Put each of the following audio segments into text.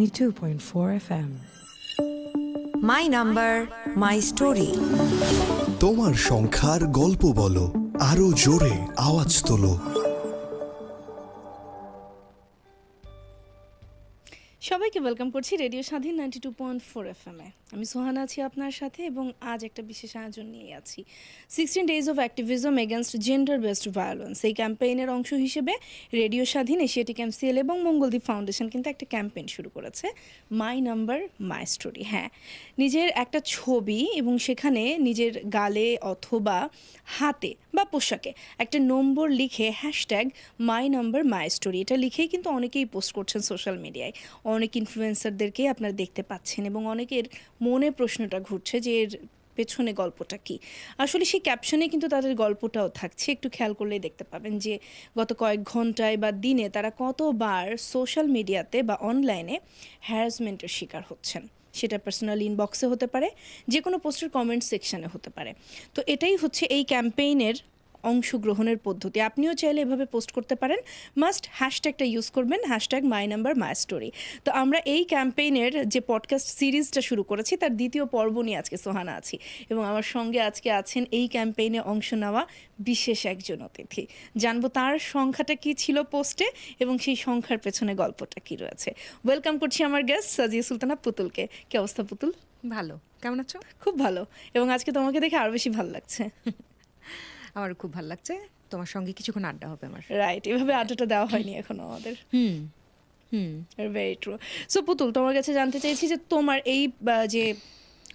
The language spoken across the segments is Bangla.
92.4 FM. My number my story তোমার সংখ্যার গল্প বলো আরও জোরে আওয়াজ তোলো সবাইকে ওয়েলকাম করছি radio Shadhin ninety two point four F M এ। আমি সোহানা আছি আপনার সাথে এবং আজ একটা বিশেষ আয়োজন নিয়ে আছি। Sixteen days of activism against gender based violence এই ক্যাম্পেইনের অংশ হিসেবে রেডিও স্বাধীন এশিয়াটিক এমসিএল এবং মঙ্গলদ্বীপ ফাউন্ডেশন কিন্তু একটা ক্যাম্পেইন শুরু করেছে। মাই নাম্বার মাই স্টোরি হ্যাঁ নিজের একটা ছবি এবং সেখানে নিজের গালে অথবা হাতে বা পোশাকে একটা নম্বর লিখে hashtag my number my story এটা লিখেই কিন্তু অনেকেই পোস্ট করছেন সোশ্যাল মিডিয়ায় অনেক ইনফ্লুয়েন্সারদেরকেই আপনারা দেখতে পাচ্ছেন এবং অনেকের মনে প্রশ্নটা ঘুরছে যে এর পেছনে গল্পটা কি। আসলে সেই ক্যাপশনে কিন্তু তাদের গল্পটাও থাকছে। একটু খেয়াল করলেই দেখতে পাবেন যে গত কয়েক ঘন্টায় বা দিনে তারা কতবার সোশ্যাল মিডিয়াতে বা অনলাইনে হ্যারাসমেন্টের শিকার হচ্ছেন। সেটা পার্সোনাল ইনবক্সে হতে পারে যে কোনো পোস্টের কমেন্ট সেকশানে হতে পারে। তো এটাই হচ্ছে এই ক্যাম্পেইনের অংশগ্রহণের পদ্ধতি। আপনিও চাইলে এভাবে পোস্ট করতে পারেন। মাস্ট হ্যাশট্যাগটা ইউজ করবেন hashtag my number my story তো আমরা এই ক্যাম্পেইনের যে পডকাস্ট সিরিজটা শুরু করেছি তার দ্বিতীয় পর্ব নিয়ে আজকে সোহানা আছি। এবং আমার সঙ্গে আজকে আছেন এই ক্যাম্পেইনে অংশ নেওয়া বিশেষ একজন অতিথি। জানব তার সংখ্যাটা কি ছিল পোস্টে এবং সেই সংখ্যার পেছনে গল্পটা কি রয়েছে। ওয়েলকাম করছি আমার গেস্ট সাজিয়া সুলতানা পুতুলকে। কি অবস্থা পুতুল? ভালো। কেমন আছো? খুব ভালো। এবং আজকে তোমাকে দেখে আরও বেশি ভালো লাগছে। আমার খুব ভালো লাগছে। তোমার সঙ্গে কিছুক্ষণ আড্ডা হবে আমার। রাইট এভাবে আড্ডাটা দেওয়া হয়নি এখনও আমাদের। Hmm hmm. Very true so Putul তোমার কাছে জানতে চাইছি যে তোমার এই যে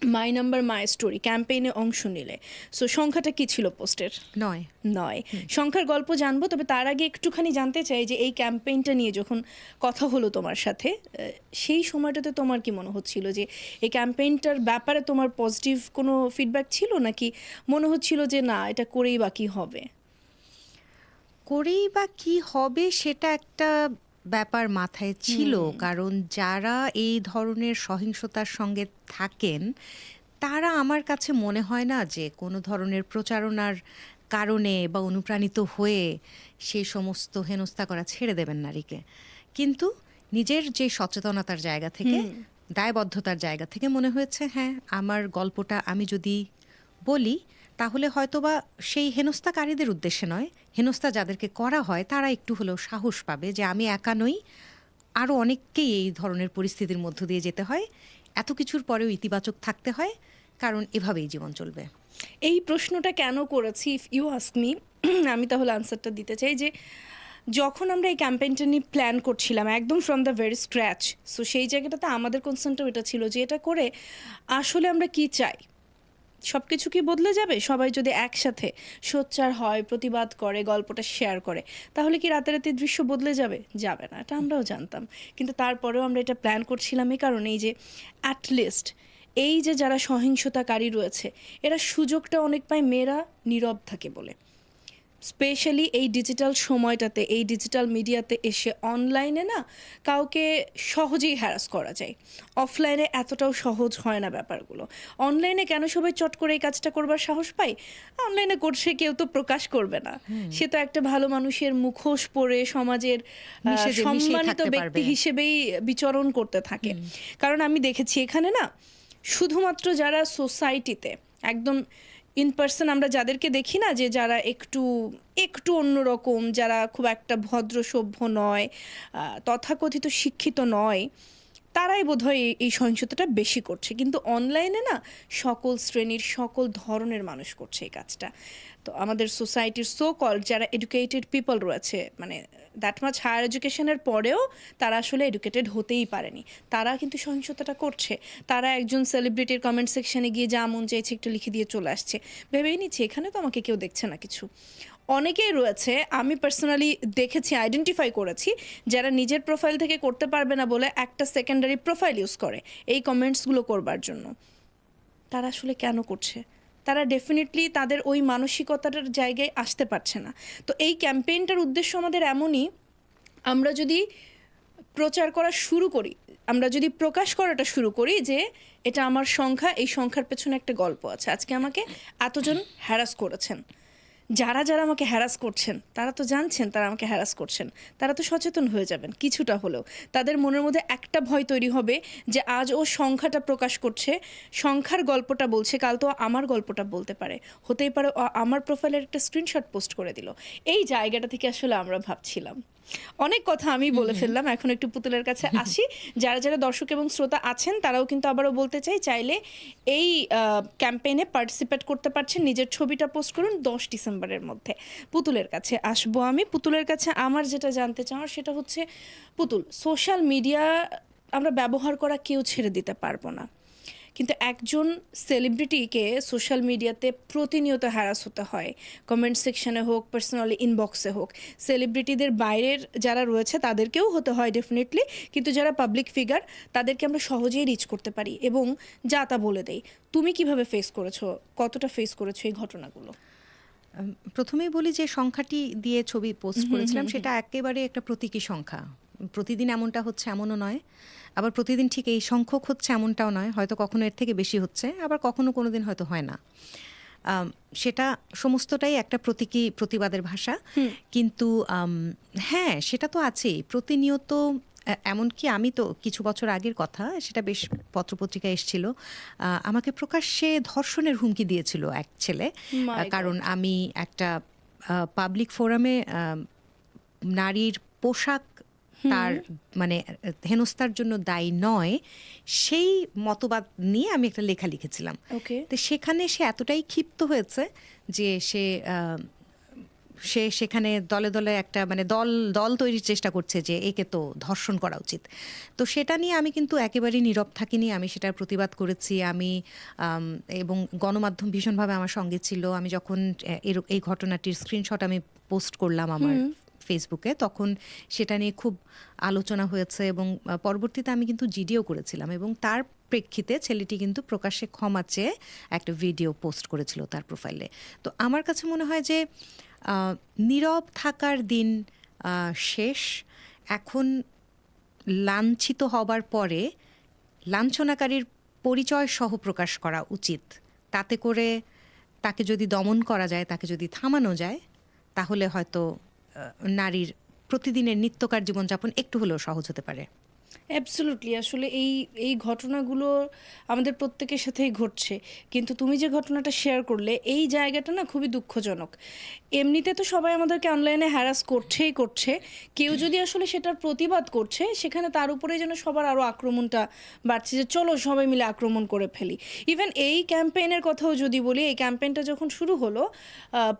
মাই নাম্বার মাই স্টোরি ক্যাম্পেইনে অংশ নিলে। সো সংখ্যাটা কি ছিল পোস্টের? নয়। নয়। সংখ্যার গল্প জানব তবে তার আগে একটুখানি জানতে চাই যে এই ক্যাম্পেইনটা নিয়ে যখন কথা হলো তোমার সাথে সেই সময়টাতে তোমার কি মনে হচ্ছিল যে এই ক্যাম্পেইনটার ব্যাপারে তোমার পজিটিভ কোনো ফিডব্যাক ছিল? নাকি মনে হচ্ছিল যে না এটা করেই বা কি হবে? করেই বা কি হবে সেটা একটা ব্যাপার মাথায় ছিল। কারণ যারা এই ধরনের সহিংসতার সঙ্গে থাকেন তারা আমার কাছে মনে হয় না যে কোনো ধরনের প্রচারণার কারণে বা অনুপ্রাণিত হয়ে সেই সমস্ত হেনস্থা করা ছেড়ে দেবেন নারীকে। কিন্তু নিজের যে সচেতনতার জায়গা থেকে দায়বদ্ধতার জায়গা থেকে মনে হয়েছে হ্যাঁ আমার গল্পটা আমি যদি বলি তাহলে হয়তোবা সেই হেনস্থাকারীদের উদ্দেশ্যে নয়। হেনস্থা যাদেরকে করা হয়, তারা একটু হলেও সাহস পাবে যে আমি একা নই। আরও অনেককেই এই ধরনের পরিস্থিতির মধ্য দিয়ে যেতে হয়। এত কিছুর পরেও ইতিবাচক থাকতে হয়, কারণ এভাবেই জীবন চলবে। এই প্রশ্নটা কেন করেছি ইফ ইউ আস্ক মি আমি তাহলে আনসারটা দিতে চাই যে, যখন আমরা এই ক্যাম্পেইনটা নিয়ে প্ল্যান করছিলাম, একদম from the very scratch so সেই জায়গাটাতে আমাদের কনসার্নটাও এটা ছিল যে, এটা করে আসলে আমরা কি চাই? সব কিছু কি বদলে যাবে? সবাই যদি একসাথে সোচ্চার হয়, প্রতিবাদ করে, গল্পটা শেয়ার করে, তাহলে কি রাতারাতি দৃশ্য বদলে যাবে? যাবে না, এটা আমরাও জানতাম। কিন্তু তারপরেও আমরা এটা প্ল্যান করছিলাম এই কারণেই যে অ্যাটলিস্ট এই যে যারা সহিংসতাকারী রয়েছে, এরা সুযোগটা অনেক পায় মেয়েরা নীরব থাকে বলে। স্পেশালি এই ডিজিটাল সময়টাতে এই ডিজিটাল মিডিয়াতে এসে অনলাইনে না কাউকে সহজেই হ্যারাস করা যায়। অফলাইনে এতটাও সহজ হয় না ব্যাপারগুলো। অনলাইনে কেন সবাই চট করে এই কাজটা করবার সাহস পায়? অনলাইনে করছে কেউ তো প্রকাশ করবে না। সে তো একটা ভালো মানুষের মুখোশ পরে সমাজের সম্মানিত ব্যক্তি হিসেবেই বিচরণ করতে থাকে। কারণ আমি দেখেছি এখানে না শুধুমাত্র যারা সোসাইটিতে একদম ইন পার্সন আমরা যাদেরকে দেখি না, যে যারা একটু একটু অন্যরকম, যারা খুব একটা ভদ্র সভ্য নয় তথাকথিত শিক্ষিত নয়, তারাই বোধহয় এই সহিংসতাটা বেশি করছে। কিন্তু অনলাইনে না, সকল শ্রেণির সকল ধরনের মানুষ করছে এই কাজটা। তো আমাদের সোসাইটির সো কল যারা এডুকেটেড পিপল রয়েছে মানে দ্যাট মাচ হায়ার এডুকেশনের পরেও তারা আসলে এডুকেটেড হতেই পারেনি। তারা কিন্তু সহিংসতাটা করছে। তারা একজন সেলিব্রিটির কমেন্ট সেকশনে গিয়ে যা মন চাইছে একটু লিখে দিয়ে চলে আসছে। ভেবেই নিচ্ছে এখানে তো আমাকে কেউ দেখছে না কিছু। অনেকেই রয়েছে, আমি পার্সোনালি দেখেছি আইডেন্টিফাই করেছি, যারা নিজের প্রোফাইল থেকে করতে পারবে না বলে একটা সেকেন্ডারি প্রোফাইল ইউজ করে এই কমেন্টসগুলো করবার জন্য। তারা আসলে কেন করছে? তারা ডেফিনেটলি তাদের ওই মানসিকতার জায়গায় আসতে পারছে না। তো এই ক্যাম্পেইনটার উদ্দেশ্য আমাদের এমনই, আমরা যদি প্রচার করা শুরু করি, আমরা যদি প্রকাশ করাটা শুরু করি যে এটা আমার সংখ্যা, এই সংখ্যার পেছনে একটা গল্প আছে। আজকে আমাকে এতজন হ্যারাস করেছেন। যারা যারা আমাকে হ্যারাস করছেন, তারা তো জানছেন, তারা আমাকে হ্যারাস করছেন। তারা তো সচেতন হয়ে যাবেন, কিছুটা হলেও। তাদের মনের মধ্যে একটা ভয় তৈরি হবে যে আজ ও সংখ্যাটা প্রকাশ করছে, সংখ্যার গল্পটা বলছে, কাল তো আমার গল্পটা বলতে পারে। হতেই পারে আমার প্রোফাইলের একটা স্ক্রিনশট পোস্ট করে দিল। এই জায়গাটা থেকে আসলে আমরা ভাবছিলাম। অনেক কথা আমি বলে ফেললাম এখন একটু পুতুলের কাছে আসি। যারা যারা দর্শক এবং শ্রোতা আছেন তারাও কিন্তু আবারও বলতে চাই চাইলে এই ক্যাম্পেইনে পার্টিসিপেট করতে পারছেন। নিজের ছবিটা পোস্ট করুন দশ ডিসেম্বরের মধ্যে। পুতুলের কাছে আসব আমি। পুতুলের কাছে আমার যেটা জানতে চাওয়ার সেটা হচ্ছে পুতুল সোশ্যাল মিডিয়া আমরা ব্যবহার করা কেউ ছেড়ে দিতে পারব না। কিন্তু একজন সেলিব্রিটিকে সোশ্যাল মিডিয়াতে প্রতিনিয়ত হ্যারাস হতে হয়। কমেন্ট সেকশনে হোক পার্সোনালি ইনবক্সে হোক। সেলিব্রিটিদের বাইরের যারা রয়েছে তাদেরকেও হতে হয় ডেফিনেটলি কিন্তু যারা পাবলিক ফিগার তাদেরকে আমরা সহজেই রিচ করতে পারি এবং যা তা বলে দেই। তুমি কীভাবে ফেস করেছ? কতটা ফেস করেছ এই ঘটনাগুলো? প্রথমেই বলি যে সংখ্যাটি দিয়ে ছবি পোস্ট করেছিলাম সেটা একেবারে একটা প্রতীকী সংখ্যা। প্রতিদিন এমনটা হচ্ছে এমনও নয়। আবার প্রতিদিন ঠিক এই সংখ্যক হচ্ছে এমনটাও নয় হয়তো কখনো এর থেকে বেশি হচ্ছে আবার কখনো কোনো দিন হয়তো হয় না। সেটা সমস্তটাই একটা প্রতীকী প্রতিবাদের ভাষা। কিন্তু হ্যাঁ সেটা তো আছেই। প্রতিনিয়ত এমনকি আমি তো কিছু বছর আগের কথা সেটা বেশ পত্রপত্রিকায় এসেছিল আমাকে প্রকাশ্যে ধর্ষণের হুমকি দিয়েছিল এক ছেলে। কারণ আমি একটা পাবলিক ফোরামে নারীর পোশাক তার মানে হেনস্থার জন্য দায়ী নয় সেই মতবাদ নিয়ে আমি একটা লেখা লিখেছিলাম। তো সেখানে সে এতটাই ক্ষিপ্ত হয়েছে যে সে সে সেখানে দলে দলে একটা মানে দল দল তৈরির চেষ্টা করছে যে একে তো ধর্ষণ করা উচিত। তো সেটা নিয়ে আমি কিন্তু একেবারেই নীরব থাকিনি। আমি সেটার প্রতিবাদ করেছি। আমি এবং গণমাধ্যম ভীষণভাবে আমার সঙ্গে ছিল। আমি যখন এর- এই ঘটনাটির স্ক্রিনশট আমি পোস্ট করলাম আমার ফেসবুকে, তখন সেটা নিয়ে খুব আলোচনা হয়েছে এবং পরবর্তীতে আমি কিন্তু জিডিও করেছিলাম এবং তার প্রেক্ষিতে ছেলেটি কিন্তু প্রকাশ্যে ক্ষমা চেয়ে একটা ভিডিও পোস্ট করেছিল তার প্রোফাইলে। তো আমার কাছে মনে হয় যে নীরব থাকার দিন শেষ, এখন লাঞ্ছিত হবার পরে লাঞ্ছনাকারীর পরিচয় সহ প্রকাশ করা উচিত। তাতে করে তাকে যদি দমন করা যায়, তাকে যদি থামানো যায়, তাহলে হয়তো নারীর প্রতিদিনের নিত্যকার জীবনযাপন একটু হলেও সহজ হতে পারে। অ্যাবসলুটলি আসলে এই এই ঘটনাগুলো আমাদের প্রত্যেকের সাথেই ঘটছে। কিন্তু তুমি যে ঘটনাটা শেয়ার করলে, এই জায়গাটা না খুবই দুঃখজনক। এমনিতে তো সবাই আমাদেরকে অনলাইনে হ্যারাস করছেই করছে। কেউ যদি আসলে সেটার প্রতিবাদ করছে, সেখানে তার উপরে যেন সবার আরও আক্রমণটা বাড়ছে যে, চলো সবাই মিলে আক্রমণ করে ফেলি। ইভেন এই ক্যাম্পেইনের কথাও যদি বলি, এই ক্যাম্পেইনটা যখন শুরু হলো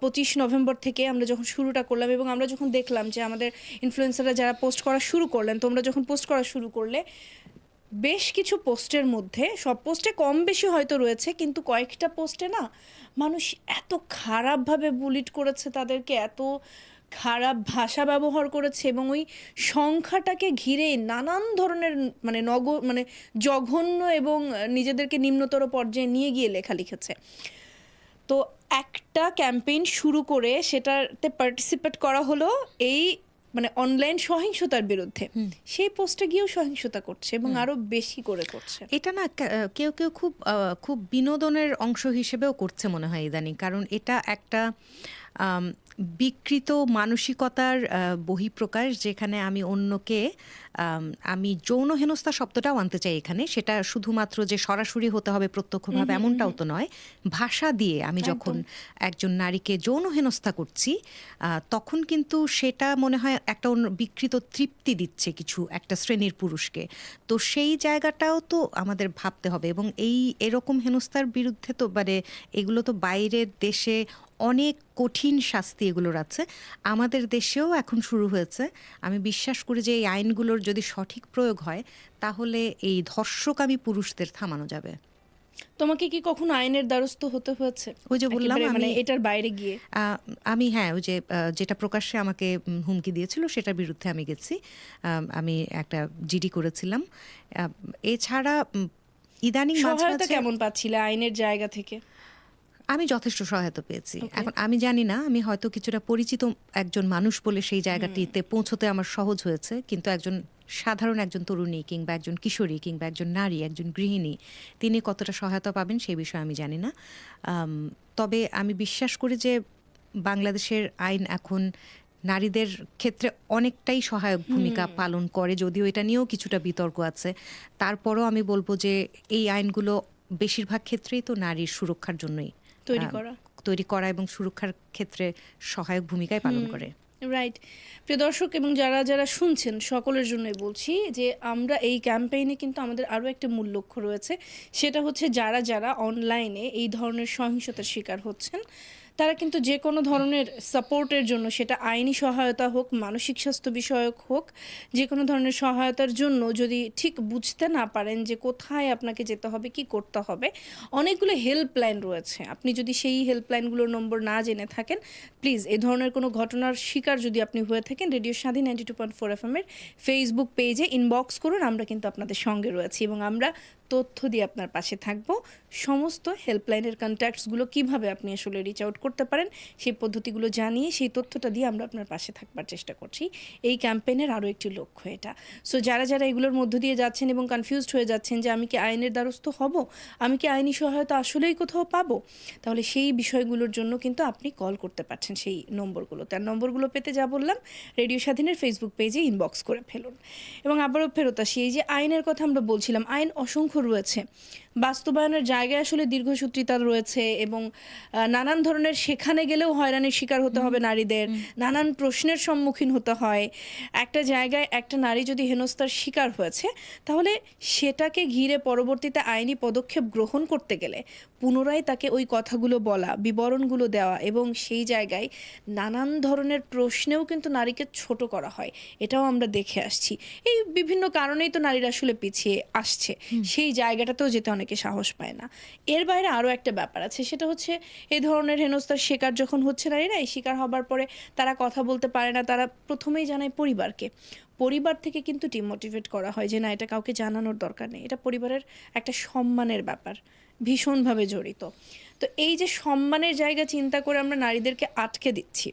পঁচিশ নভেম্বর থেকে আমরা যখন শুরুটা করলাম এবং আমরা যখন দেখলাম যে আমাদের ইনফ্লুয়েন্সাররা যারা পোস্ট করা শুরু করলেন, তোমরা যখন পোস্ট করা শুরু করলে বেশ কিছু পোস্টের মধ্যে, সব পোস্টে কম বেশি হয়তো রয়েছে, কিন্তু কয়েকটা পোস্টে না মানুষ এত খারাপভাবে বুলিট করেছে, তাদেরকে এত খারাপ ভাষা ব্যবহার করেছে এবং ওই সংখ্যাটাকে ঘিরে নানান ধরনের মানে নগ মানে জঘন্য এবং নিজেদেরকে নিম্নতর পর্যায়ে নিয়ে গিয়ে লেখা লিখেছে। তো একটা ক্যাম্পেইন শুরু করে সেটাতে পার্টিসিপেট করা হলো, এই মানে অনলাইন সহিংসতার বিরুদ্ধে। সেই পোস্টে গিয়েও সহিংসতা করছে এবং আরও বেশি করে করছে। এটা না কেউ কেউ খুব খুব বিনোদনের অংশ হিসেবেও করছে মনে হয় ইদানিং। কারণ এটা একটা বিকৃত মানসিকতার বহিঃপ্রকাশ যেখানে আমি অন্যকে আমি যৌন হেনস্থা শব্দটাও আনতে চাই এখানে। সেটা শুধুমাত্র যে সরাসরি হতে হবে প্রত্যক্ষভাবে এমনটাও তো নয়। ভাষা দিয়ে আমি যখন একজন নারীকে যৌন হেনস্থা করছি তখন কিন্তু সেটা মনে হয় একটা অন্য বিকৃত তৃপ্তি দিচ্ছে কিছু একটা শ্রেণির পুরুষকে। তো সেই জায়গাটাও তো আমাদের ভাবতে হবে এবং এই এরকম হেনস্থার বিরুদ্ধে তো মানে এগুলো তো বাইরের দেশে অনেক কঠিন শাস্তি এগুলোর আছে। আমাদের দেশেও এখন শুরু হয়েছে। আমি বিশ্বাস করি যে এই আইনগুলোর যদি সঠিক প্রয়োগ হয় তাহলে এই ধর্ষকামী পুরুষদের থামানো যাবে। তোমাকে কি কখনো আইনের দ্বারস্থ হতে হয়েছে? ওই যে বললাম মানে এটার বাইরে গিয়ে। আমি হ্যাঁ ওই যে যেটা প্রকাশ্যে আমাকে হুমকি দিয়েছিল সেটার বিরুদ্ধে আমি গেছি। আম, একটা জিডি করেছিলাম। এছাড়া ইদানিং সহায়তা কেমন পাচ্ছিলে আইনের জায়গা থেকে? আমি যথেষ্ট সহায়তা পেয়েছি। এখন আমি জানি না আমি হয়তো কিছুটা পরিচিত একজন মানুষ বলে সেই জায়গাটিতে পৌঁছতে আমার সহজ হয়েছে কিন্তু একজন সাধারণ একজন তরুণী কিংবা একজন কিশোরী কিংবা একজন নারী একজন গৃহিণী তিনি কতটা সহায়তা পাবেন সেই বিষয়ে আমি জানি না। তবে আমি বিশ্বাস করি যে বাংলাদেশের আইন এখন নারীদের ক্ষেত্রে অনেকটাই সহায়ক ভূমিকা পালন করে যদিও এটা নিয়েও কিছুটা বিতর্ক আছে। তারপরও আমি বলব যে এই আইনগুলো বেশিরভাগ ক্ষেত্রেই তো নারীর সুরক্ষার জন্যই তৈরি করা। তৈরি করা এবং সুরক্ষার ক্ষেত্রে সহায়ক ভূমিকায় পালন করে। রাইট প্রিয় দর্শক এবং যারা যারা শুনছেন সকলের জন্যই বলছি যে আমরা এই ক্যাম্পেইনে কিন্তু আমাদের আরও একটা মূল লক্ষ্য রয়েছে। সেটা হচ্ছে যারা যারা অনলাইনে এই ধরনের সহিংসতার শিকার হচ্ছেন তারা কিন্তু যে কোনো ধরনের সাপোর্টের জন্য, সেটা আইনি সহায়তা হোক, মানসিক স্বাস্থ্য বিষয়ক হোক, যে কোনো ধরনের সহায়তার জন্য যদি ঠিক বুঝতে না পারেন যে কোথায় আপনাকে যেতে হবে, কি করতে হবে, অনেকগুলো হেল্পলাইন রয়েছে। আপনি যদি সেই হেল্পলাইনগুলোর নম্বর না জেনে থাকেন প্লিজ এ ধরনের কোনো ঘটনার শিকার যদি আপনি হয়ে থাকেন, radio Swadhin ninety two point four F এর ফেসবুক পেজে ইনবক্স করুন, আমরা কিন্তু আপনাদের সঙ্গে রয়েছি এবং আমরা তথ্য দিয়ে আপনার পাশে থাকব। সমস্ত হেল্পলাইনের কন্ট্যাক্টসগুলো কীভাবে আপনি আসলে রিচ আউট করতে পারেন, সেই পদ্ধতিগুলো জানিয়ে সেই তথ্যটা দিয়ে আমরা আপনার পাশে থাকবার চেষ্টা করছি। এই ক্যাম্পেইনের আরও একটি লক্ষ্য এটা। সো যারা যারা এগুলোর মধ্য দিয়ে যাচ্ছেন এবং কনফিউজড হয়ে যাচ্ছেন যে আমি কি আইনের দ্বারস্থ হব, আমি কি আইনি সহায়তা আসলেই কোথাও পাবো, তাহলে সেই বিষয়গুলোর জন্য কিন্তু আপনি কল করতে পারছেন সেই নম্বরগুলো তার নম্বরগুলো পেতে যা বললাম রেডিও স্বাধীনের ফেসবুক পেজে ইনবক্স করে ফেলুন। এবং আবারও ফেরত আসি, এই যে আইনের কথা আমরা বলছিলাম, আইন অসংখ্য রয়েছে। বাস্তবায়নের জায়গায় আসলে দীর্ঘসূত্রিতা রয়েছে এবং নানান ধরনের সেখানে গেলেও হয়রানির শিকার হতে হবে নারীদের। নানান প্রশ্নের সম্মুখীন হতে হয়। একটা জায়গায় একটা নারী যদি হেনস্থার শিকার হয়েছে তাহলে সেটাকে ঘিরে পরবর্তীতে আইনি পদক্ষেপ গ্রহণ করতে গেলে পুনরায় তাকে ওই কথাগুলো বলা বিবরণগুলো দেওয়া এবং সেই জায়গায় নানান ধরনের প্রশ্নেও কিন্তু নারীকে ছোট করা হয়। এটাও আমরা দেখে আসছি। এই বিভিন্ন কারণেই তো নারীরা আসলে পিছিয়ে আসছে। সেই জায়গাটাতেও যেতে অনেকে সাহস পায় না। এর বাইরে আরও একটা ব্যাপার আছে সেটা হচ্ছে এই ধরনের হেনস্থার শিকার যখন হচ্ছে নারীরা এই শিকার হবার পরে তারা কথা বলতে পারে না তারা প্রথমেই জানায় পরিবারকে। পরিবার থেকে কিন্তু ডিমোটিভেট করা হয় যে না এটা কাউকে জানানোর দরকার নেই। এটা পরিবারের একটা সম্মানের ব্যাপার। ভীষণভাবে জড়িত। তো এই যে সম্মানের জায়গা চিন্তা করে আমরা নারীদেরকে আটকে দিচ্ছি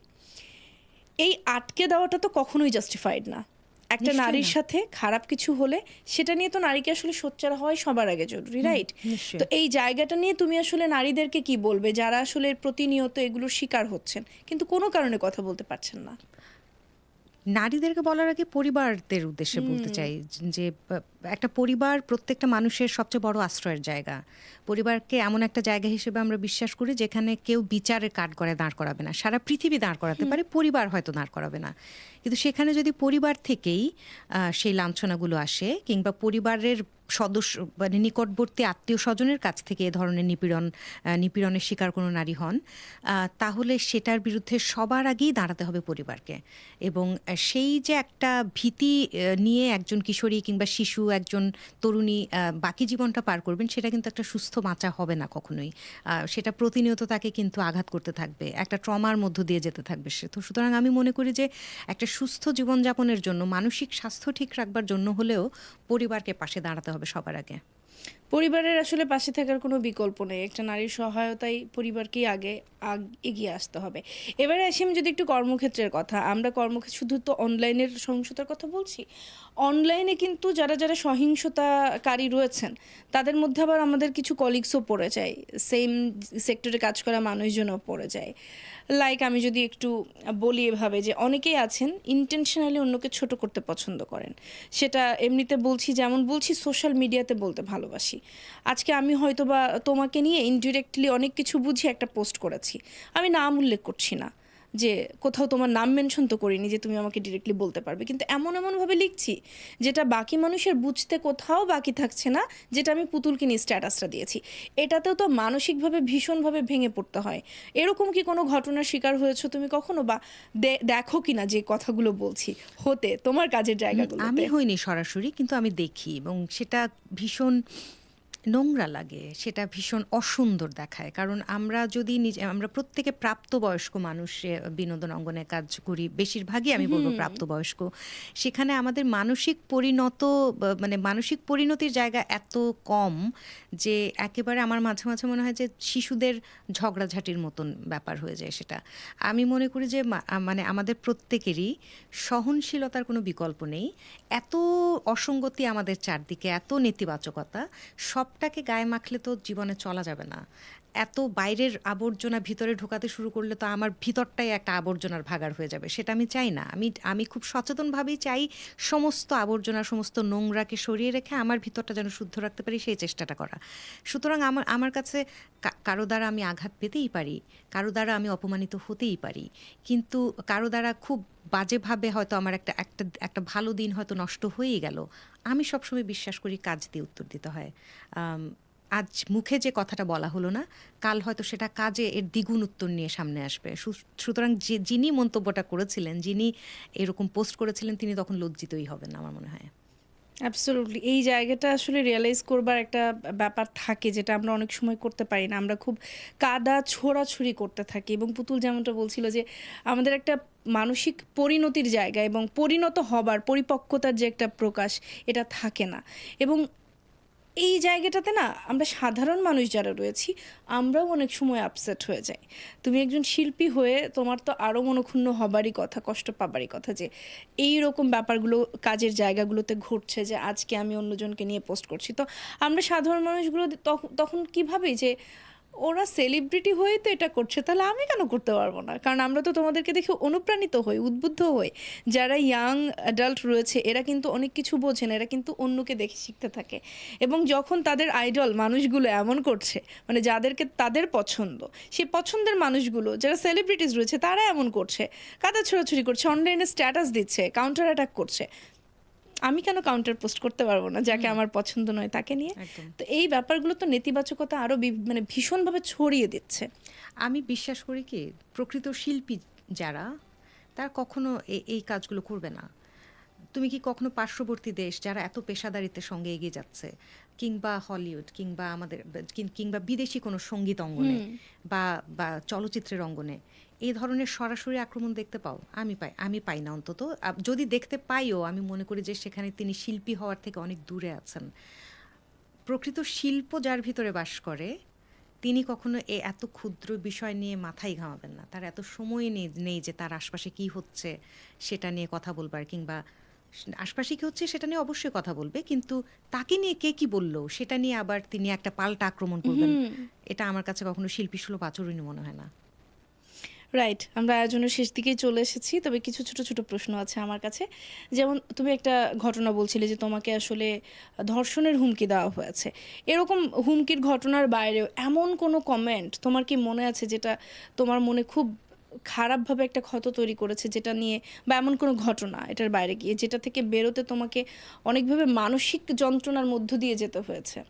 এই আটকে দেওয়াটা তো কখনোই জাস্টিফাইড না। একটা নারীর সাথে খারাপ কিছু হলে সেটা নিয়ে তো নারীকে আসলে সোচ্চার হওয়াই সবার আগে জরুরি রাইট তো এই জায়গাটা নিয়ে তুমি আসলে নারীদেরকে কি বলবে? যারা আসলে প্রতিনিয়ত এগুলোর শিকার হচ্ছেন কিন্তু কোনো কারণে কথা বলতে পারছেন না। নারীদেরকে বলার আগে পরিবারদের উদ্দেশ্যে বলতে চাই যে একটা পরিবার প্রত্যেকটা মানুষের সবচেয়ে বড় আশ্রয়ের জায়গা। পরিবারকে এমন একটা জায়গা হিসেবে আমরা বিশ্বাস করি যেখানে কেউ বিচারের কাঠ করে দাঁড় করাবে না। সারা পৃথিবী দাঁড় করাতে পারে পরিবার হয়তো দাঁড় করাবে না। কিন্তু সেখানে যদি পরিবার থেকেই সেই লাঞ্ছনাগুলো আসে কিংবা পরিবারের সদস্য মানে নিকটবর্তী আত্মীয় স্বজনের কাছ থেকে এ ধরনের নিপীড়ন নিপীড়নের শিকার কোনো নারী হন। তাহলে সেটার বিরুদ্ধে সবার আগেই দাঁড়াতে হবে পরিবারকে। এবং সেই যে একটা ভীতি নিয়ে একজন কিশোরী কিংবা শিশু, একজন তরুণী বাকি জীবনটা পার করবেন, সেটা কিন্তু একটা সুস্থ বাঁচা হবে না কখনোই। সেটা প্রতিনিয়ত তাকে কিন্তু আঘাত করতে থাকবে, একটা ট্রমার মধ্য দিয়ে যেতে থাকবে সে। তো সুতরাং আমি মনে করি যে একটা সুস্থ জীবনযাপনের জন্য, মানসিক স্বাস্থ্য ঠিক রাখবার জন্য হলেও পরিবারকে পাশে দাঁড়াতে হবে সবার আগে। পরিবারের আসলে পাশে থাকার কোনো বিকল্প নেই। একটা নারীর সহায়তাই পরিবারকেই আগে এগিয়ে আসতে হবে। এবারে আসি আমি যদি একটু কর্মক্ষেত্রের কথা। আমরা কর্মক্ষেত্রে শুধু তো অনলাইনের সহিংসতার কথা বলছি? অনলাইনে কিন্তু যারা যারা সহিংসতাকারী রয়েছেন, তাদের মধ্যে আবার আমাদের কিছু কলিগসও পড়ে যায়। সেম সেক্টরে কাজ করা মানুষজনও পড়ে যায়। লাইক আমি যদি একটু বলি এভাবে যে, অনেকেই আছেন ইন্টেনশনালি অন্যকে ছোট করতে পছন্দ করেন। সেটা এমনিতে বলছি, যেমন বলছি সোশ্যাল মিডিয়াতে বলতে ভালোবাসি। আজকে আমি হয়তো বা তোমাকে নিয়ে ইনডিরেক্টলি অনেক কিছু বুঝিয়ে একটা পোস্ট করেছি। আমি নাম উল্লেখ করছি না যে কোথাও তোমার নাম মেনশন তো করিনি যে তুমি আমাকে ডিরেক্টলি বলতে পারবে। কিন্তু এমন এমনভাবে লিখছি যেটা বাকি মানুষের বুঝতে কোথাও বাকি থাকছে না যেটা আমি পুতুলকে নিয়ে স্ট্যাটাসটা দিয়েছি। এটাতেও তো মানসিকভাবে ভীষণভাবে ভেঙে পড়তে হয়। এরকম কি কোনো ঘটনার শিকার হয়েছো তুমি কখনো? বা দেখো কিনা যে কথাগুলো বলছি হতে তোমার কাজের জায়গাগুলো আমি হইনি সরাসরি কিন্তু আমি দেখি এবং সেটা ভীষণ নোংরা লাগে সেটা ভীষণ অসুন্দর দেখায়। কারণ আমরা যদি নিজে আমরা প্রত্যেকে প্রাপ্তবয়স্ক মানুষ বিনোদন অঙ্গনে কাজ করি বেশিরভাগই আমি বলব প্রাপ্তবয়স্ক। সেখানে আমাদের মানসিক পরিণত মানে মানসিক পরিণতির জায়গা এত কম যে একেবারে আমার মাঝে মাঝে মনে হয় যে শিশুদের ঝগড়াঝাটির মতন ব্যাপার হয়ে যায় সেটা। আমি মনে করি যে মানে আমাদের প্রত্যেকেরই সহনশীলতার কোনো বিকল্প নেই। এত অসঙ্গতি আমাদের চারদিকে এত নেতিবাচকতা সবটাকে গায়ে মাখলে তো জীবনে চলা যাবে না। এত বাইরের আবর্জনা ভিতরে ঢোকাতে শুরু করলে তো আমার ভিতরটাই একটা আবর্জনার ভাগার হয়ে যাবে, সেটা আমি চাই না। আমি আমি খুব সচেতনভাবেই চাই সমস্ত আবর্জনা, সমস্ত নোংরাকে সরিয়ে রেখে আমার ভিতরটা যেন শুদ্ধ রাখতে পারি, সেই চেষ্টাটা করা। সুতরাং আমার আমার কাছে কারও দ্বারা আমি আঘাত পেতেই পারি, কারও দ্বারা আমি অপমানিত হতেই পারি। কিন্তু কারও দ্বারা খুব বাজেভাবে হয়তো আমার একটা একটা একটা ভালো দিন হয়তো নষ্ট হয়েই গেল। আমি সবসময় বিশ্বাস করি কাজ দিয়ে উত্তর দিতে হয়। আজ মুখে যে কথাটা বলা হলো না, কাল হয়তো সেটা কাজে এর দ্বিগুণ উত্তর নিয়ে সামনে আসবে। সুতরাং যে, যিনি মন্তব্যটা করেছিলেন, যিনি এরকম পোস্ট করেছিলেন, তিনি তখন লজ্জিতই হবেন আমার মনে হয়। অ্যাবসলুটলি এই জায়গাটা আসলে রিয়েলাইজ করবার একটা ব্যাপার থাকে যেটা আমরা অনেক সময় করতে পারি না। আমরা খুব কাদা ছোড়াছুড়ি করতে থাকি এবং পুতুল যেমনটা বলছিল যে, আমাদের একটা মানসিক পরিণতির জায়গা এবং পরিণত হবার, পরিপক্কতার যে একটা প্রকাশ, এটা থাকে না। এবং এই জায়গাটাতে না আমরা সাধারণ মানুষ যারা রয়েছি, আমরাও অনেক সময় আপসেট হয়ে যাই। তুমি একজন শিল্পী হয়ে তোমার তো আরও মনক্ষুণ্ণ হবারই কথা, কষ্ট পাবারই কথা যে এই রকম ব্যাপারগুলো কাজের জায়গাগুলোতে ঘটছে যে আজকে আমি অন্যজনকে নিয়ে পোস্ট করছি। তো আমরা সাধারণ মানুষগুলো তখন কীভাবে যে ওরা সেলিব্রিটি হয়ে তো এটা করছে, তাহলে আমি কেন করতে পারব না? কারণ আমরা তো তোমাদেরকে দেখে অনুপ্রাণিত হই, উদ্বুদ্ধ হই। যারা ইয়াং অ্যাডাল্ট রয়েছে, এরা কিন্তু অনেক কিছু বোঝে না এরা কিন্তু অন্যকে দেখে শিখতে থাকে। এবং যখন তাদের আইডল মানুষগুলো এমন করছে মানে যাদেরকে তাদের পছন্দ, সেই পছন্দের মানুষগুলো, যারা সেলিব্রিটিস রয়েছে, তারা এমন করছে। কাদা ছোড়াছুড়ি করছে অনলাইনে স্ট্যাটাস দিচ্ছে কাউন্টার অ্যাটাক করছে। আমি কেন কাউন্টার পোস্ট করতে পারব না যাকে আমার পছন্দ নয় তাকে নিয়ে? তো এই ব্যাপারগুলো তো নেতিবাচকতা আরও মানে ভীষণভাবে ছড়িয়ে দিচ্ছে। আমি বিশ্বাস করি কি প্রকৃত শিল্পী যারা তারা কখনো এই কাজগুলো করবে না। তুমি কি কখনো পার্শ্ববর্তী দেশ যারা এত পেশাদারিত্বের সঙ্গে এগিয়ে যাচ্ছে কিংবা হলিউড কিংবা আমাদের কিংবা বিদেশি কোনো সংগীত অঙ্গনে বা বা চলচ্চিত্রের অঙ্গনে এই ধরনের সরাসরি আক্রমণ দেখতে পাও? আমি পাই আমি পাই না অন্তত। যদি দেখতে পাইও আমি মনে করি যে সেখানে তিনি শিল্পী হওয়ার থেকে অনেক দূরে আছেন। প্রকৃত শিল্প যার ভিতরে বাস করে তিনি কখনো এ এত ক্ষুদ্র বিষয় নিয়ে মাথায় ঘামাবেন না। তার এত সময় নেই নেই যে তার আশপাশে কি হচ্ছে সেটা নিয়ে কথা বলবার কিংবা আশপাশে কি হচ্ছে সেটা নিয়ে অবশ্যই কথা বলবে কিন্তু তাকে নিয়ে কে কি বলল সেটা নিয়ে আবার তিনি একটা পাল্টা আক্রমণ করবেন। এটা আমার কাছে কখনো শিল্পী সুলভ আচরণই মনে হয় না। রাইট আমরা আয়োজনের শেষ দিকেই চলে এসেছি তবে কিছু ছোট ছোট প্রশ্ন আছে আমার কাছে। যেমন তুমি একটা ঘটনা বলছিলে যে তোমাকে আসলে ধর্ষণের হুমকি দেওয়া হয়েছে। এরকম হুমকির ঘটনার বাইরেও এমন কোনো কমেন্ট তোমার কি মনে আছে যেটা তোমার মনে খুব খারাপভাবে একটা ক্ষত তৈরি করেছে যেটা নিয়ে বা এমন কোনো ঘটনা এটার বাইরে গিয়ে যেটা থেকে বেরোতে তোমাকে অনেকভাবে মানসিক যন্ত্রণার মধ্য দিয়ে যেতে হয়েছে?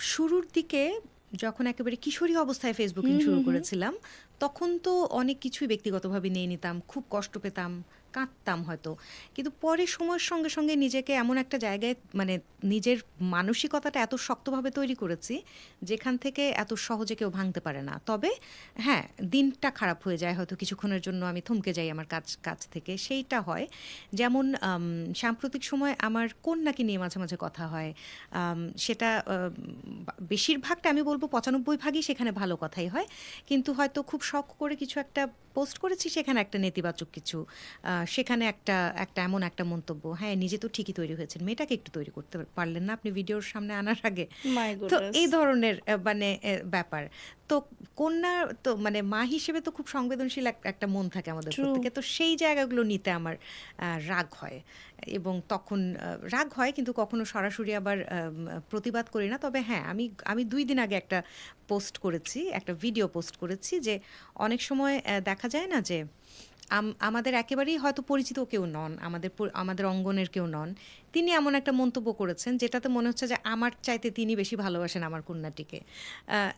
শুরুর দিকে যখন একেবারে কিশোরী অবস্থায় ফেসবুকিং শুরু করেছিলাম তখন তো অনেক কিছুই ব্যক্তিগতভাবে নিয়ে নিতাম খুব কষ্ট পেতাম কাঁদতাম হয়তো। কিন্তু পরে সময়ের সঙ্গে সঙ্গে নিজেকে এমন একটা জায়গায় মানে নিজের মানসিকতাটা এত শক্তভাবে তৈরি করেছি, যেখান থেকে এত সহজে কেউ ভাঙতে পারে না। তবে হ্যাঁ দিনটা খারাপ হয়ে যায় হয়তো কিছুক্ষণের জন্য আমি থমকে যাই আমার কাজ কাজ থেকে। সেইটা হয়। যেমন সাম্প্রতিক সময় আমার কন্যাকে নিয়ে মাঝে মাঝে কথা হয়। সেটা বেশিরভাগটা আমি বলব পঁচানব্বই ভাগই সেখানে ভালো কথাই হয়। কিন্তু হয়তো খুব শখ করে কিছু একটা পোস্ট করেছি সেখানে একটা নেতিবাচক কিছু আহ, সেখানে একটা একটা এমন একটা মন্তব্য হ্যাঁ নিজে তো ঠিকই তৈরি হয়েছেন মেয়েটাকে একটু তৈরি করতে পারলেন না আপনি ভিডিওর সামনে আনার আগে। তো এই ধরনের মানে ব্যাপার। তো কন্যা তো মানে মা হিসেবে তো খুব সংবেদনশীল একটা মন থাকে আমাদের প্রত্যেকে। তো সেই জায়গাগুলো নিতে আমার রাগ হয়। এবং তখন রাগ হয় কিন্তু কখনো সরাসরি আবার প্রতিবাদ করি না। তবে হ্যাঁ আমি আমি দুই দিন আগে একটা পোস্ট করেছি একটা ভিডিও পোস্ট করেছি যে অনেক সময় দেখা যায় না যে আম- আমাদের একেবারেই হয়তো পরিচিত কেউ নন আমাদের আমাদের অঙ্গনের কেউ নন। তিনি এমন একটা মন্তব্য করেছেন যেটাতে মনে হচ্ছে যে আমার চাইতে তিনি বেশি ভালোবাসেন আমার কন্যাটিকে।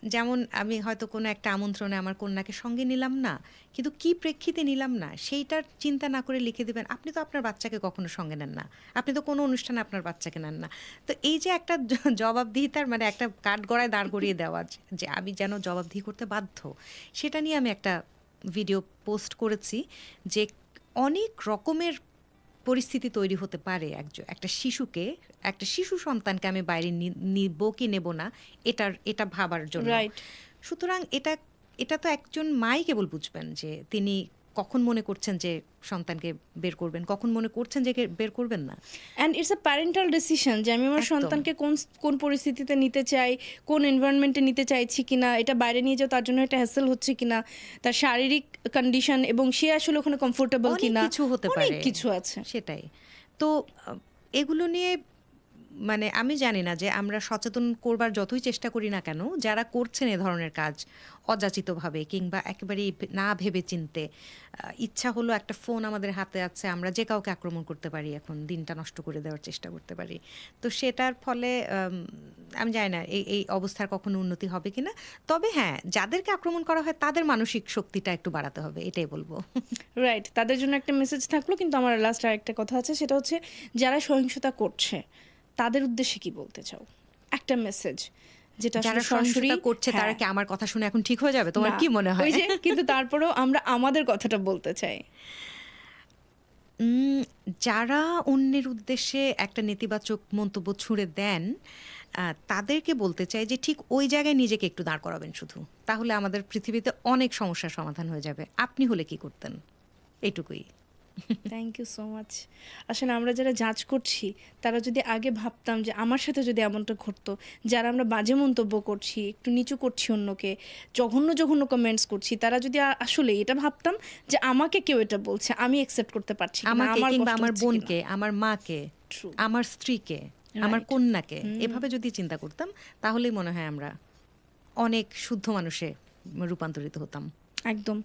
যেমন আমি হয়তো কোনো একটা আমন্ত্রণে আমার কন্যাকে সঙ্গে নিলাম না, কিন্তু কি প্রেক্ষিতে নিলাম না, সেইটার চিন্তা না করে লিখে দেবেন, আপনি তো আপনার বাচ্চাকে কখনো সঙ্গে নেন না। আপনি তো কোনো অনুষ্ঠানে আপনার বাচ্চাকে নেন না। তো এই যে একটা জবাবদিহিতার মানে একটা কাঠগড়ায় দাঁড় করিয়ে দেওয়া যে- যে আমি যেন জবাবদিহি করতে বাধ্য, সেটা নিয়ে আমি একটা ভিডিও পোস্ট করেছি যে অনেক রকমের পরিস্থিতি তৈরি হতে পারে একজন একটা শিশুকে একটা শিশু সন্তানকে আমি বাইরে নিব কি নেব না এটার এটা ভাবার জন্য. সুতরাং এটা এটা তো একজন মাই কেবল বুঝবেন যে তিনি কখন মনে করছেন যে সন্তানকে বের করবেন? কখন মনে করছেন যে বের করবেন না? And it's a parental decision যে আমি আমার সন্তানকে কোন কোন পরিস্থিতিতে নিতে চাই কোন এনভায়রনমেন্টে নিতে চাইছি কিনা এটা বাইরে নিয়ে যাও তার জন্য একটা হ্যাসেল হচ্ছে কিনা তার শারীরিক কন্ডিশন এবং সে আসলে ওখানে কমফোর্টেবল কিনা কিছু হতে পারে। কিছু আছে। সেটাই। তো এগুলো নিয়ে মানে আমি জানি না যে আমরা সচেতন করবার যতই চেষ্টা করি না কেন, যারা করছেন এ ধরনের কাজ অযাচিতভাবে কিংবা একেবারেই না ভেবে চিনতে ইচ্ছা হলো একটা ফোন আমাদের হাতে আছে, আমরা যে কাউকে আক্রমণ করতে পারি এখন, দিনটা নষ্ট করে দেওয়ার চেষ্টা করতে পারি। তো সেটার ফলে আমি জানি না এই এই অবস্থার কখনো উন্নতি হবে কিনা তবে হ্যাঁ যাদেরকে আক্রমণ করা হয়, তাদের মানসিক শক্তিটা একটু বাড়াতে হবে, এটাই বলব। রাইট তাদের জন্য একটা মেসেজ থাকল, কিন্তু আমার লাস্ট আরেকটা কথা আছে, সেটা হচ্ছে যারা সহিংসতা করছে তাদের উদ্দেশ্যে কি বলতে চাও? একটা মেসেজ যেটা যারা সরাসরি করছে তারা হ্যাঁ। কি আমার কথা শুনে এখন ঠিক হয়ে যাবে? তোমার কি মনে হয়? ওই যে কিন্তু তারপরেও আমরা আমাদের কথাটা বলতে চাই। যারা অন্যের উদ্দেশ্যে একটা নেতিবাচক মন্তব্য ছুঁড়ে দেন তাদেরকে বলতে চাই যে ঠিক ওই জায়গায় নিজেকে একটু দাঁড় করাবেন শুধু। তাহলে আমাদের পৃথিবীতে অনেক সমস্যার সমাধান হয়ে যাবে। আপনি হলে কি করতেন? এইটুকুই। থ্যাংক ইউ সো মাচ আসলে আমরা যারা জাজ করছি তারা যদি আগে ভাবতাম যে আমার সাথে যদি এমনটা ঘটতো যারা আমরা বাজে মন্তব্য করছি একটু নিচু করছি অন্যকে জঘন্য জঘন্য কমেন্টস করছি তারা যদি আসলে এটা ভাবতাম যে আমাকে কেউ এটা বলছে আমি অ্যাকসেপ্ট করতে পারছি আমাকে কিংবা আমার বোনকে আমার মাকে আমার স্ত্রীকে আমার কন্যাকে এভাবে যদি চিন্তা করতাম তাহলেই মনে হয় আমরা অনেক শুদ্ধ মানুষে রূপান্তরিত হতাম। একদম।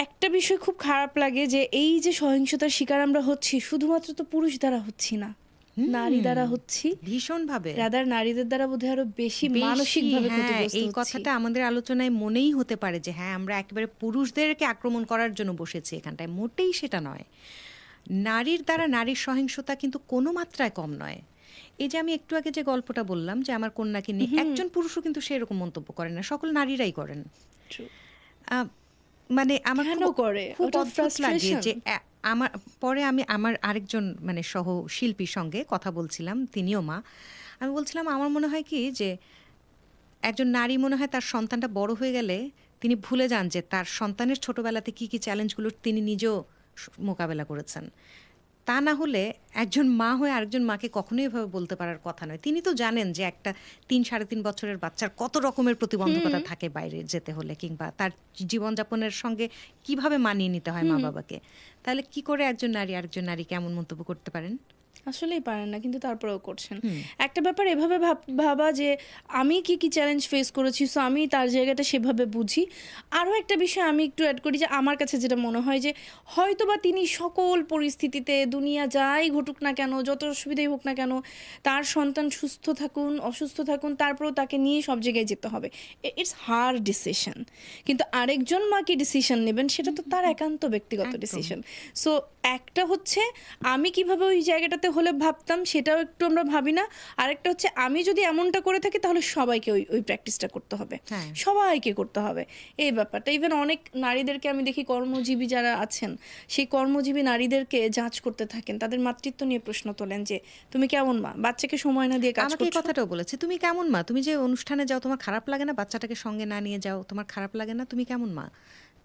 একটা বিষয় খুব খারাপ লাগে যে এই যে সহিংসতার শিকার আমরা হচ্ছি শুধুমাত্র তো পুরুষ দ্বারা হচ্ছি না নারী দ্বারা হচ্ছি। ভীষণভাবে। রাদার নারীদের দ্বারা বোধহয় আরও বেশি বেশি, মানসিকভাবে হ্যাঁ, এই কথাটা আমাদের আলোচনায় মনেই হতে পারে যে হ্যাঁ আমরা একেবারে পুরুষদেরকে আক্রমণ করার জন্য বসেছি এখানটায় মোটেই সেটা নয়। নারীর দ্বারা নারীর সহিংসতা কিন্তু কোনো মাত্রায় কম নয়। এই যে আমি একটু আগে যে গল্পটা বললাম যে আমার কন্যাকে নিয়ে একজন পুরুষও কিন্তু সেরকম মন্তব্য করেন না সকল নারীরাই করেন। মানে আমার কেন করে? ওটা যে আমার পরে আমি আমার আরেকজন মানে সহ শিল্পীর সঙ্গে কথা বলছিলাম তিনিও মা। আমি বলছিলাম আমার মনে হয় কি যে একজন নারী মনে হয় তার সন্তানটা বড় হয়ে গেলে তিনি ভুলে যান যে তার সন্তানের ছোটবেলাতে কি কি চ্যালেঞ্জগুলো তিনি নিজেও মোকাবেলা করেছেন। তা না হলে একজন মা হয়ে আরেকজন মাকে কখনোই এভাবে বলতে পারার কথা নয়। তিনি তো জানেন যে একটা তিন সাড়ে তিন বছরের বাচ্চার কত রকমের প্রতিবন্ধকতা থাকে বাইরে যেতে হলে কিংবা তার জীবনযাপনের সঙ্গে কীভাবে মানিয়ে নিতে হয় মা বাবাকে? তাহলে কি করে একজন নারী আরেকজন নারীকে কেমন মন্তব্য করতে পারেন? আসলেই পারেন না কিন্তু তারপরেও করছেন। একটা ব্যাপার এভাবে ভাবা যে আমি কি কি চ্যালেঞ্জ ফেস করেছি সো আমি তার জায়গাটা সেভাবে বুঝি। আরও একটা বিষয় আমি একটু অ্যাড করি যে আমার কাছে যেটা মনে হয় যে হয়তো বা তিনি সকল পরিস্থিতিতে দুনিয়া যাই ঘটুক না কেন যত অসুবিধাই হোক না কেন তার সন্তান সুস্থ থাকুন অসুস্থ থাকুন তারপরেও তাকে নিয়ে সব জায়গায় যেতে হবে। ইটস হার ডিসিশন কিন্তু আরেকজন মা কি ডিসিশন নেবেন সেটা তো তার একান্ত ব্যক্তিগত। ডিসিশন সো একটা হচ্ছে আমি কীভাবে ওই জায়গাটাতে হলে ভাবতাম সেটাও একটু আমরা ভাবি না। আরেকটা হচ্ছে আমি যদি এমনটা করে থাকি তাহলে সবাইকে ওই ওই প্র্যাকটিসটা করতে হবে। হ্যাঁ। সবাইকে করতে হবে। এই ব্যাপারটা। ইভেন অনেক নারীদেরকে আমি দেখি কর্মজীবী যারা আছেন সেই কর্মজীবী নারীদেরকে যাচ করতে থাকেন। তাদের মাতৃত্ব নিয়ে প্রশ্ন তোলেন যে তুমি কেমন মা? বাচ্চাকে সময় না দিয়ে কাজ আমাকে এই কথাটাও বলেছে তুমি কেমন মা? তুমি যে অনুষ্ঠানে যাও তোমার খারাপ লাগে না? বাচ্চাটাকে সঙ্গে না নিয়ে যাও তোমার খারাপ লাগে না? তুমি কেমন মা?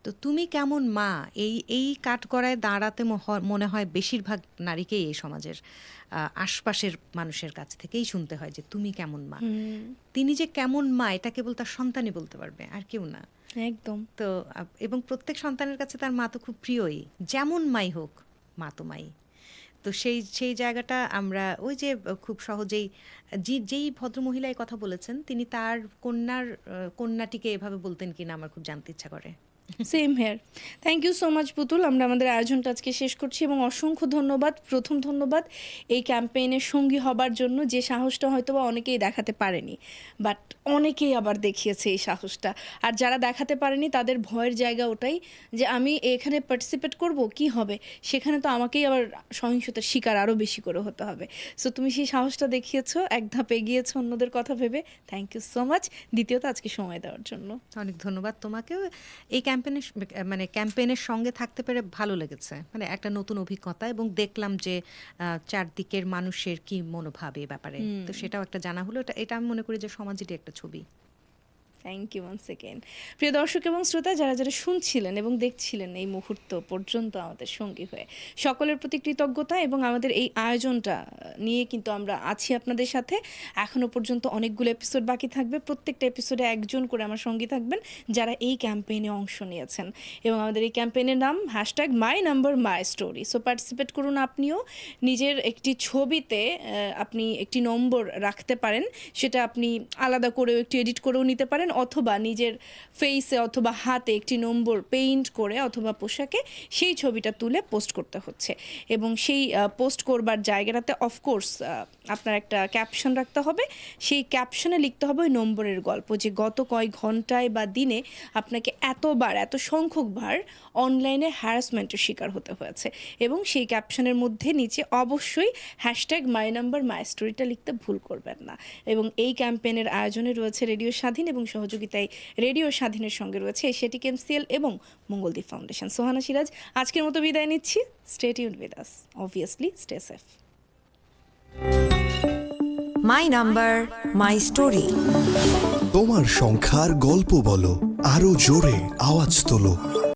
তো তুমি কেমন মা? এই এই কাঠগড়ায় দাঁড়াতে মনে হয় বেশিরভাগ নারীকেই এই সমাজের আশপাশের মানুষের কাছ থেকেই শুনতে হয় যে তুমি কেমন মা। তিনি যে কেমন মা এটা কেবল তার সন্তানই বলতে পারবে আর কেউ না। একদম। তো এবং প্রত্যেক সন্তানের কাছে তার মা তো খুব প্রিয়ই। যেমন মাই হোক মা তো মাই। তো সেই সেই জায়গাটা আমরা ওই যে খুব সহজেই যে যেই ভদ্রমহিলা কথা বলেছেন তিনি তার কন্যার কন্যাটিকে এভাবে বলতেন কিনা আমার খুব জানতে ইচ্ছা করে। Same here thank you so much Putul আমরা আমাদের আয়োজনটা আজকে শেষ করছি এবং অসংখ্য ধন্যবাদ, প্রথম ধন্যবাদ এই ক্যাম্পেইনের সঙ্গী হবার জন্য যে সাহসটা হয়তো বা অনেকেই দেখাতে পারেনি বাট অনেকেই আবার দেখিয়েছে এই সাহসটা। আর যারা দেখাতে পারেনি, তাদের ভয়ের জায়গা ওটাই যে আমি এখানে পার্টিসিপেট করব, কি হবে? সেখানে তো আমাকেই আবার সহিংসতার শিকার আরও বেশি করে হতে হবে। সো তুমি সেই সাহসটা দেখিয়েছো, এক ধাপ এগিয়েছো অন্যদের কথা ভেবে। থ্যাংক ইউ সো মাচ দ্বিতীয়ত আজকে সময় দেওয়ার জন্য। অনেক ধন্যবাদ তোমাকেও। এই ক্যাম্পেনের মানে ক্যাম্পেনের সঙ্গে থাকতে পেরে ভালো লেগেছে। মানে একটা নতুন অভিজ্ঞতা এবং দেখলাম যে আহ, চারদিকের মানুষের কি মনোভাব এ ব্যাপারে। তো সেটাও একটা জানা হলো। এটা এটা আমি মনে করি যে সমাজেরই একটা ছবি। থ্যাংক ইউ ওয়ান সেকেন্ড প্রিয় দর্শক এবং শ্রোতা, যারা যারা শুনছিলেন এবং দেখছিলেন এই মুহূর্ত পর্যন্ত আমাদের সঙ্গী হয়ে, সকলের প্রতি কৃতজ্ঞতা এবং আমাদের এই আয়োজনটা নিয়ে কিন্তু আমরা আছি আপনাদের সাথে। এখনও পর্যন্ত অনেকগুলো এপিসোড বাকি থাকবে। প্রত্যেকটা এপিসোডে একজন করে আমার সঙ্গী থাকবেন যারা এই ক্যাম্পেইনে অংশ নিয়েছেন। এবং আমাদের এই ক্যাম্পেইনের নাম hashtag my number my story so participate করুন আপনিও। নিজের একটি ছবিতে আপনি একটি নম্বর রাখতে পারেন। সেটা আপনি আলাদা করেও একটু এডিট করেও নিতে পারেন। অথবা নিজের ফেসে অথবা হাতে একটি নম্বর পেইন্ট করে অথবা পোশাকে সেই ছবিটা তুলে পোস্ট করতে হচ্ছে। এবং সেই পোস্ট করবার জায়গাটাতে অফকোর্স আপনার একটা ক্যাপশন রাখতে হবে। সেই ক্যাপশনে লিখতে হবে ওই নম্বরের গল্প যে গত কয় ঘন্টায় বা দিনে আপনাকে এতবার, এত সংখ্যকবার অনলাইনে হ্যারাসমেন্টের শিকার হতে হয়েছে। এবং সেই ক্যাপশনের মধ্যে নিচে অবশ্যই হ্যাশট্যাগ মাই নাম্বার মাই স্টোরিটা লিখতে ভুল করবেন না। এবং এই ক্যাম্পেইনের আয়োজনে রয়েছে রেডিও স্বাধীন এবং সহযোগিতায় রেডিও স্বাধীনের সঙ্গে রয়েছে এশিয়াটিক এমসিএল এবং মঙ্গলদ্বীপ ফাউন্ডেশন। সোহানা সিরাজ আজকের মতো বিদায় নিচ্ছি। Stay Yoon with us obviously stay safe my number my story তোমার সংখ্যার গল্প বলো আরও জোরে আওয়াজ তোলো।